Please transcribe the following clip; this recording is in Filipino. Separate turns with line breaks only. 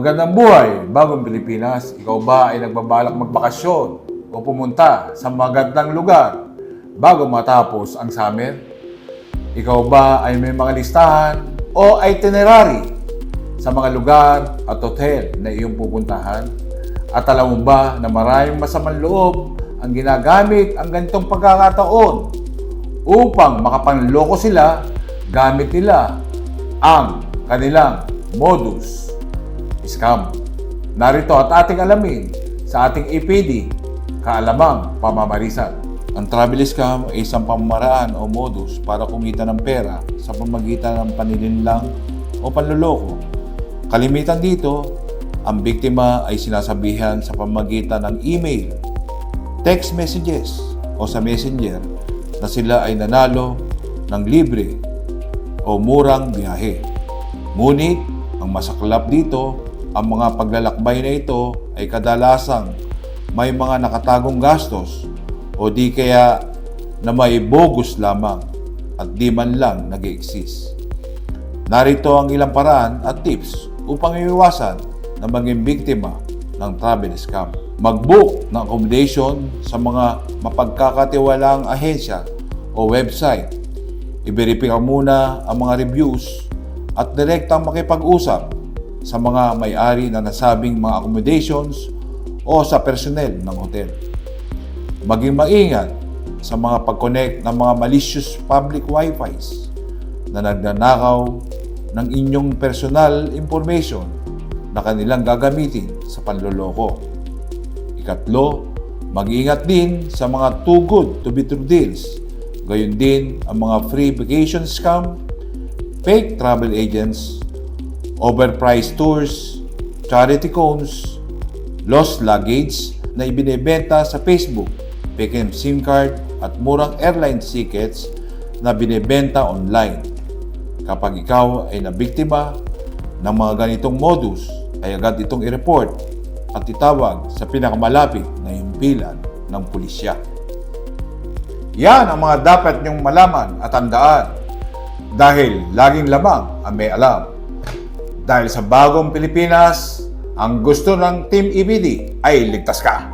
Magandang buhay, bagong Pilipinas. Ikaw ba ay nagbabalak magbakasyon o pumunta sa magandang lugar bago matapos ang summer? Ikaw ba ay may mga listahan o itinerary sa mga lugar at hotel na iyong pupuntahan? At alam mo ba na maraming masamang loob ang ginagamit ang ganitong pagkakataon upang makapanloko sila gamit nila ang kanilang modus scam. Narito at ating alamin sa ating EPD, Kaalamang Pamamarisan. Ang travel scam ay isang pamamaraan o modus para kumita ng pera sa pamagitan ng panilinlang o panloloko. Kalimitan dito, ang biktima ay sinasabihan sa pamagitan ng email, text messages o sa messenger na sila ay nanalo ng libre o murang biyahe. Ngunit, ang masaklap dito, ang mga paglalakbay na ito ay kadalasang may mga nakatagong gastos o di kaya na may bogus lamang at di man lang nag exist Narito ang ilang paraan at tips upang iwasan na maging biktima ng travel scam. Mag-book ng accommodation sa mga mapagkakatiwalaang ahensya o website. Iberipika muna ang mga reviews at direktang makipag-usap sa mga may-ari na nasabing mga accommodations o sa personnel ng hotel. Maging maingat sa mga pag-connect ng mga malicious public Wi-Fis na nagnanakaw ng inyong personal information na kanilang gagamitin sa panloloko. Ikatlo, mag-ingat din sa mga too good to be true deals. Gayon din ang mga free vacation scam, fake travel agents, overpriced tours, charity cones, lost luggage na ibinebenta sa Facebook, fake SIM card at murang airline tickets na binebenta online. Kapag ikaw ay nabiktima ng mga ganitong modus, ay agad itong i-report at itawag sa pinakamalapit na himpilan ng pulisya. Yan ang mga dapat niyong malaman at tandaan dahil laging lamang ang may alam. Dahil sa bagong Pilipinas, ang gusto ng Team EBD ay ligtas ka.